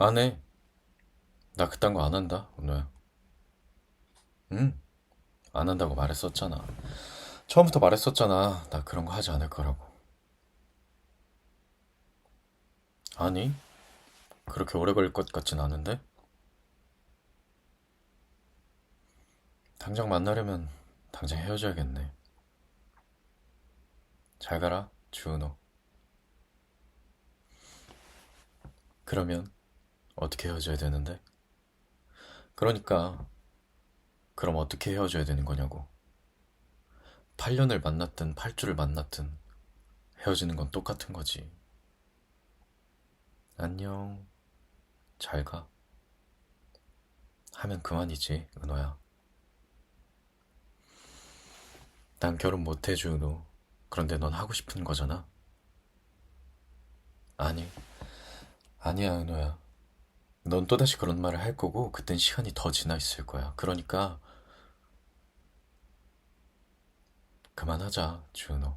안 해. 나 그딴 거 안 한다, 은호야. 응, 안 한다고 말했었잖아. 처음부터 말했었잖아. 나 그런 거 하지 않을 거라고. 아니, 그렇게 오래 걸릴 것 같진 않은데? 당장 만나려면 당장 헤어져야겠네. 잘 가라, 주은호. 그러면 어떻게 헤어져야 되는데? 그러니까 그럼 어떻게 헤어져야 되는 거냐고. 8년을 만났든 8주를 만났든 헤어지는 건 똑같은 거지. 안녕. 잘 가. 하면 그만이지, 은호야. 난 결혼 못 해, 주은호. 그런데 넌 하고 싶은 거잖아. 아니, 아니야, 은호야. 넌 또다시 그런 말을 할 거고, 그땐 시간이 더 지나 있을 거야. 그러니까, 그만하자, 주은호.